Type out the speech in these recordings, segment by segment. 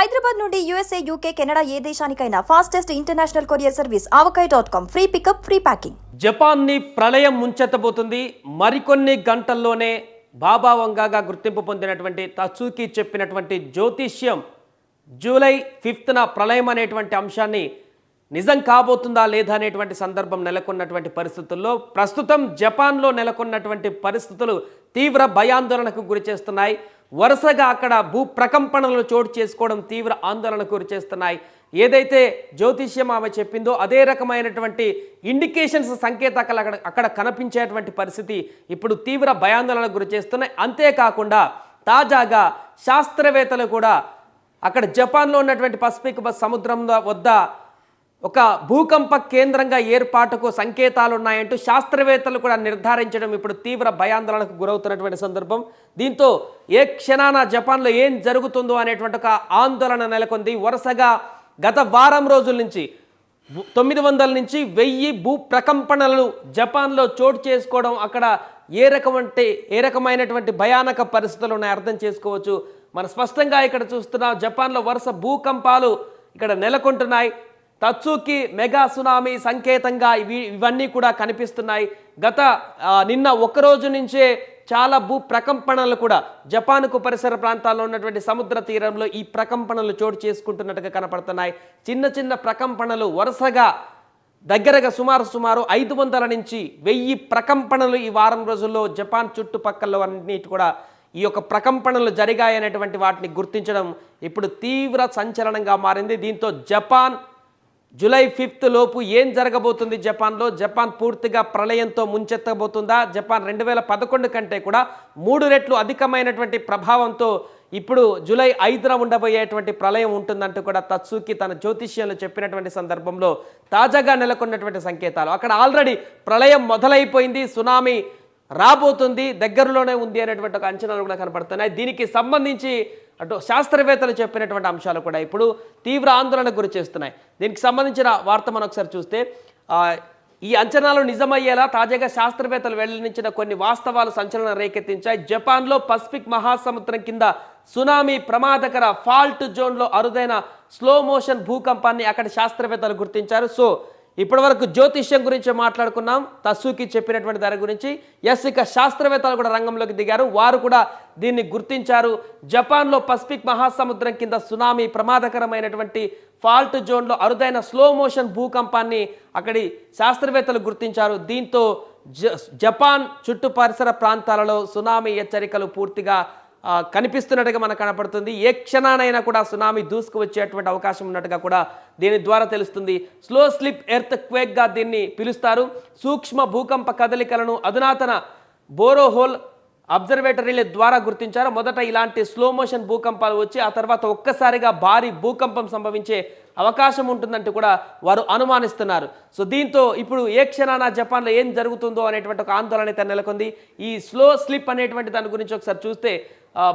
హైదరాబాద్ నుండి USA UK Canada ఏ దేశానికైనా fastest international courier service Avakaya dot com free pickup free packing జపాన్ని ప్రళయం ముంచెత్తబోతుంది. మరికొన్ని గంటల్లోనే బాబా వంగాగా గుర్తింపు పొందినటువంటి తచూకి చెప్పినటువంటి జ్యోతిష్యం జూలై ఫిఫ్త్న ప్రళయం అనేటువంటి అంశాన్ని నిజం కాబోతుందా లేదా అనేటువంటి సందర్భం నెలకొన్నటువంటి పరిస్థితుల్లో ప్రస్తుతం జపాన్లో నెలకొన్నటువంటి పరిస్థితులు తీవ్ర భయాందోళనకు గురి చేస్తున్నాయి. వరుసగా అక్కడ భూ ప్రకంపనలు చోటు చేసుకోవడం తీవ్ర ఆందోళనకు గురి చేస్తున్నాయి. ఏదైతే జ్యోతిష్యం ఆమె చెప్పిందో అదే రకమైనటువంటి ఇండికేషన్స్ సంకేతాలు అక్కడ అక్కడ కనిపించేటువంటి పరిస్థితి ఇప్పుడు తీవ్ర భయాందోళనకు గురి చేస్తున్నాయి. అంతేకాకుండా తాజాగా శాస్త్రవేత్తలు కూడా అక్కడ జపాన్లో ఉన్నటువంటి పసిఫిక్ సముద్రం వద్ద ఒక భూకంప కేంద్రంగా ఏర్పాటుకు సంకేతాలు ఉన్నాయంటూ శాస్త్రవేత్తలు కూడా నిర్ధారించడం ఇప్పుడు తీవ్ర భయాందోళనకు గురవుతున్నటువంటి సందర్భం. దీంతో ఏ క్షణాన జపాన్లో ఏం జరుగుతుందో అనేటువంటి ఒక ఆందోళన నెలకొంది. వరుసగా గత వారం రోజుల నుంచి తొమ్మిది వందల నుంచి వెయ్యి భూ ప్రకంపనలు జపాన్లో చోటు చేసుకోవడం అక్కడ ఏ రకమంటే ఏ రకమైనటువంటి భయానక పరిస్థితులు ఉన్నాయి అర్థం చేసుకోవచ్చు. మన స్పష్టంగా ఇక్కడ చూస్తున్నాం జపాన్లో వరుస భూకంపాలు ఇక్కడ నెలకొంటున్నాయి. తత్సుకి మెగా సునామీ సంకేతంగా ఇవి ఇవన్నీ కూడా కనిపిస్తున్నాయి. గత నిన్న ఒక్క రోజు నుంచే చాలా భూ ప్రకంపనలు కూడా జపాన్కు పరిసర ప్రాంతాల్లో ఉన్నటువంటి సముద్ర తీరంలో ఈ ప్రకంపనలు చోటు చేసుకుంటున్నట్టుగా కనపడుతున్నాయి. చిన్న చిన్న ప్రకంపనలు వరుసగా దగ్గరగా సుమారు సుమారు ఐదు వందల నుంచి వెయ్యి ప్రకంపనలు ఈ వారం రోజుల్లో జపాన్ చుట్టుపక్కల అన్నిటి కూడా ఈ యొక్క ప్రకంపనలు జరిగాయనేటువంటి వాటిని గుర్తించడం ఇప్పుడు తీవ్ర సంచలనంగా మారింది. దీంతో జపాన్ జూలై ఫిఫ్త్ లోపు ఏం జరగబోతుంది జపాన్లో? జపాన్ పూర్తిగా ప్రళయంతో ముంచెత్తబోతుందా? జపాన్ రెండు వేల పదకొండు కంటే కూడా మూడు రెట్లు అధికమైనటువంటి ప్రభావంతో ఇప్పుడు జూలై ఐదున ఉండబోయేటువంటి ప్రళయం ఉంటుందంటూ కూడా తత్సూకి తన జ్యోతిష్యంలో చెప్పినటువంటి సందర్భంలో తాజాగా నెలకొన్నటువంటి సంకేతాలు. అక్కడ ఆల్రెడీ ప్రళయం మొదలైపోయింది సునామీ రాబోతుంది దగ్గరలోనే ఉంది అనేటువంటి ఒక అంచనాలు కూడా కనపడుతున్నాయి. దీనికి సంబంధించి అటు శాస్త్రవేత్తలు చెప్పినటువంటి అంశాలు కూడా ఇప్పుడు తీవ్ర ఆందోళనకు గురి చేస్తున్నాయి. దీనికి సంబంధించిన వార్త మనం ఒకసారి చూస్తే ఈ అంచనాలు నిజమయ్యేలా తాజాగా శాస్త్రవేత్తలు వెల్లడించిన కొన్ని వాస్తవాలు సంచలనం రేకెత్తించాయి. జపాన్లో పసిఫిక్ మహాసముద్రం కింద సునామీ ప్రమాదకర ఫాల్ట్ జోన్లో అరుదైన స్లో మోషన్ భూకంపాన్ని అక్కడ శాస్త్రవేత్తలు గుర్తించారు. సో ఇప్పటివరకు జ్యోతిష్యం గురించి మాట్లాడుకున్నాం. తస్సుకి చెప్పినటువంటి దాని గురించి ఎస్ ఇక శాస్త్రవేత్తలు కూడా రంగంలోకి దిగారు. వారు కూడా దీన్ని గుర్తించారు. జపాన్లో పసిఫిక్ మహాసముద్రం కింద సునామీ ప్రమాదకరమైనటువంటి ఫాల్ట్ జోన్లో అరుదైన స్లో మోషన్ భూకంపాన్ని అక్కడి శాస్త్రవేత్తలు గుర్తించారు. దీంతో జ జపాన్ చుట్టు పరిసర ప్రాంతాలలో సునామీ హెచ్చరికలు పూర్తిగా కనిపిస్తున్నట్టుగా మనకు కనపడుతుంది. ఏ క్షణానైనా కూడా సునామీ దూసుకు వచ్చేటువంటి అవకాశం ఉన్నట్టుగా కూడా దీని ద్వారా తెలుస్తుంది. స్లో స్లిప్ ఎర్త్ క్వేక్గా దీన్ని పిలుస్తారు. సూక్ష్మ భూకంప కదలికలను అధునాతన బోరోహోల్ అబ్జర్వేటరీల ద్వారా గుర్తించారు. మొదట ఇలాంటి స్లో మోషన్ భూకంపాలు వచ్చి ఆ తర్వాత ఒక్కసారిగా భారీ భూకంపం సంభవించే అవకాశం ఉంటుందంటూ కూడా వారు అనుమానిస్తున్నారు. సో దీంతో ఇప్పుడు ఏ క్షణాన జపాన్లో ఏం జరుగుతుందో అనేటువంటి ఒక ఆందోళన అయితే నెలకొంది. ఈ స్లో స్లిప్ అనేటువంటి దాని గురించి ఒకసారి చూస్తే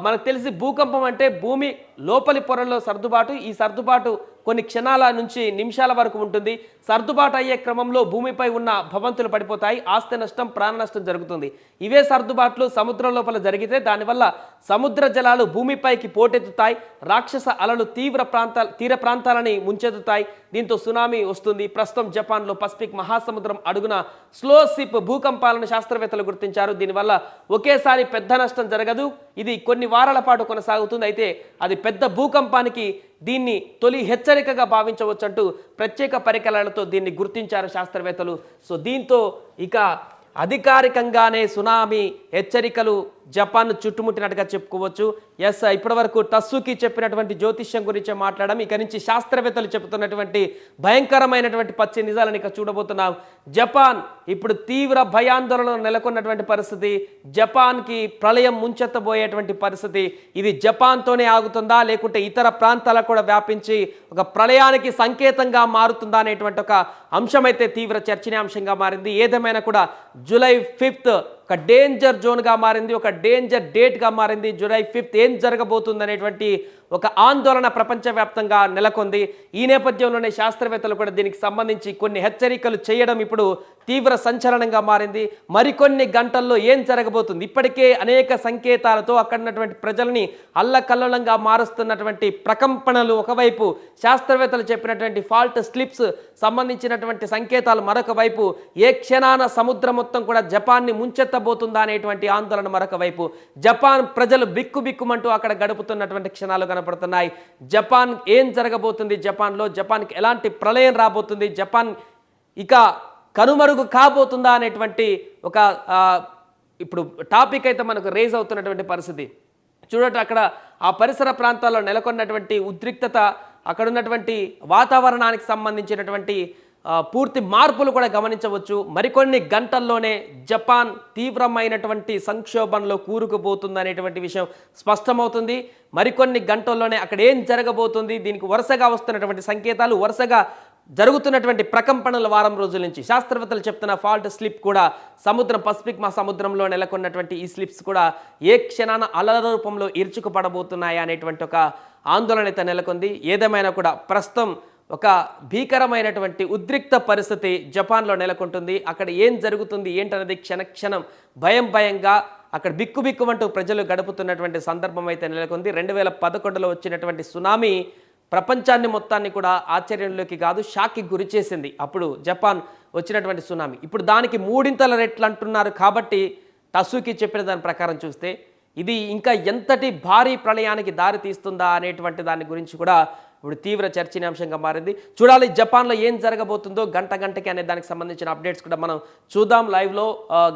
మనకు తెలిసి భూకంపం అంటే భూమి లోపలి పొరల్లో సర్దుబాటు ఈ సర్దుబాటు కొన్ని క్షణాల నుంచి నిమిషాల వరకు ఉంటుంది. సర్దుబాటు అయ్యే క్రమంలో భూమిపై ఉన్న భవంతులు పడిపోతాయి. ఆస్తి నష్టం ప్రాణ నష్టం జరుగుతుంది. ఇవే సర్దుబాట్లు సముద్రం లోపల జరిగితే దానివల్ల సముద్ర జలాలు భూమిపైకి పోటెత్తుతాయి. రాక్షస అలలు తీవ్ర ప్రాంతాల తీర ప్రాంతాలని ముంచెత్తుతాయి. దీంతో సునామీ వస్తుంది. ప్రస్తుతం జపాన్లో పసిఫిక్ మహాసముద్రం అడుగున స్లో సిప్ భూకంపాలను శాస్త్రవేత్తలు గుర్తించారు. దీనివల్ల ఒకేసారి పెద్ద నష్టం జరగదు. ఇది కొన్ని వారాల పాటు కొనసాగుతుంది. అయితే అది పెద్ద భూకంపానికి దీన్ని తొలి హెచ్చరికగా భావించవచ్చంటూ ప్రత్యేక పరికరాలతో దీన్ని గుర్తించారు శాస్త్రవేత్తలు. సో దీంతో ఇక అధికారికంగానే సునామీ హెచ్చరికలు జపాన్ చుట్టుముట్టినట్టుగా చెప్పుకోవచ్చు. ఎస్ ఇప్పటివరకు టస్సుకి చెప్పినటువంటి జ్యోతిష్యం గురించి మాట్లాడడం ఇక నుంచి శాస్త్రవేత్తలు చెబుతున్నటువంటి భయంకరమైనటువంటి పచ్చి నిజాలను ఇక చూడబోతున్నాం. జపాన్ ఇప్పుడు తీవ్ర భయాందోళన నెలకొన్నటువంటి పరిస్థితి. జపాన్కి ప్రళయం ముంచెత్తబోయేటువంటి పరిస్థితి. ఇది జపాన్తోనే ఆగుతుందా? లేకుంటే ఇతర ప్రాంతాలకు కూడా వ్యాపించి ఒక ప్రళయానికి సంకేతంగా మారుతుందా అనేటువంటి ఒక అంశమైతే తీవ్ర చర్చనీయాంశంగా మారింది. ఏదేమైనా కూడా జూలై ఫిఫ్త్ ఒక డేంజర్ జోన్గా మారింది ఒక డేంజర్ డేట్గా మారింది. జూలై ఫిఫ్త్ ఏం జరగబోతుంది అనేటువంటి ఒక ఆందోళన ప్రపంచవ్యాప్తంగా నెలకొంది. ఈ నేపథ్యంలోనే శాస్త్రవేత్తలు కూడా దీనికి సంబంధించి కొన్ని హెచ్చరికలు చేయడం ఇప్పుడు తీవ్ర సంచలనంగా మారింది. మరికొన్ని గంటల్లో ఏం జరగబోతుంది? ఇప్పటికే అనేక సంకేతాలతో అక్కడ ఉన్నటువంటి ప్రజల్ని అల్లకల్లోలంగా మారుస్తున్నటువంటి ప్రకంపనలు ఒకవైపు శాస్త్రవేత్తలు చెప్పినటువంటి ఫాల్ట్ స్లిప్స్ సంబంధించినటువంటి సంకేతాలు మరొక వైపు ఏ క్షణాన సముద్రం మొత్తం కూడా జపాన్ని ముంచెత్తబోతుందా అనేటువంటి ఆందోళన మరొక వైపు. జపాన్ ప్రజలు బిక్కు బిక్కుమంటూ అక్కడ గడుపుతున్నటువంటి క్షణాలు కనపడుతున్నాయి. జపాన్ ఏం జరగబోతుంది జపాన్లో? జపాన్కి ఎలాంటి ప్రళయం రాబోతుంది? జపాన్ ఇక కనుమరుగు కాబోతుందా అనేటువంటి ఒక ఇప్పుడు టాపిక్ అయితే మనకు రేజ్ అవుతున్నటువంటి పరిస్థితి. చూడట అక్కడ ఆ పరిసర ప్రాంతాల్లో నెలకొన్నటువంటి ఉద్రిక్తత అక్కడ ఉన్నటువంటి వాతావరణానికి సంబంధించినటువంటి పూర్తి మార్పులు కూడా గమనించవచ్చు. మరికొన్ని గంటల్లోనే జపాన్ తీవ్రమైనటువంటి సంక్షోభంలో కూరుకుపోతుంది అనేటువంటి విషయం స్పష్టమవుతుంది. మరికొన్ని గంటల్లోనే అక్కడ ఏం జరగబోతుంది? దీనికి వరుసగా వస్తున్నటువంటి సంకేతాలు వరుసగా జరుగుతున్నటువంటి ప్రకంపనల వారం రోజుల నుంచి. శాస్త్రవేత్తలు చెప్తున్న ఫాల్ట్ స్లిప్ కూడా సముద్రం పసిఫిక్ మా సముద్రంలో నెలకొన్నటువంటి ఈ స్లిప్స్ కూడా ఏ క్షణాన అలల రూపంలో ఇరుచుకుపడబోతున్నాయా అనేటువంటి ఒక ఆందోళన అయితే నెలకొంది. ఏదేమైనా కూడా ప్రస్తుతం ఒక భీకరమైనటువంటి ఉద్రిక్త పరిస్థితి జపాన్లో నెలకొంటుంది. అక్కడ ఏం జరుగుతుంది ఏంటనేది క్షణక్షణం భయం భయంగా అక్కడ బిక్కు బిక్కుమంటూ ప్రజలు గడుపుతున్నటువంటి సందర్భం అయితే నెలకొంది. రెండు వేల పదకొండులో వచ్చినటువంటి సునామీ ప్రపంచాన్ని మొత్తాన్ని కూడా ఆశ్చర్యంలోకి కాదు షాక్కి గురి చేసింది. అప్పుడు జపాన్ వచ్చినటువంటి సునామీ. ఇప్పుడు దానికి మూడింతల రెట్లు అంటున్నారు కాబట్టి తసూకి చెప్పిన దాని ప్రకారం చూస్తే ఇది ఇంకా ఎంతటి భారీ ప్రళయానికి దారి తీస్తుందా అనేటువంటి దాని గురించి కూడా ఇప్పుడు తీవ్ర చర్చనీయాంశంగా మారింది. చూడాలి జపాన్లో ఏం జరగబోతుందో గంట గంటకి అనే దానికి సంబంధించిన అప్డేట్స్ కూడా మనం చూద్దాం లైవ్లో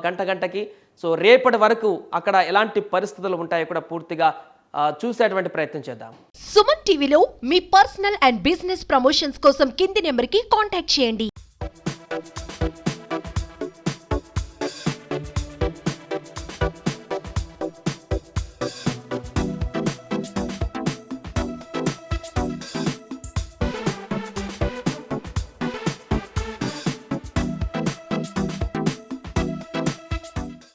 గంట గంటకి. సో రేపటి వరకు అక్కడ ఎలాంటి పరిస్థితులు ఉంటాయో కూడా పూర్తిగా చూసేటువంటి ప్రయత్నం చేద్దాం. సుమన్ టీవీలో మీ పర్సనల్ అండ్ బిజినెస్ ప్రమోషన్స్ కోసం కింది నెంబర్కి కాంటాక్ట్ చేయండి.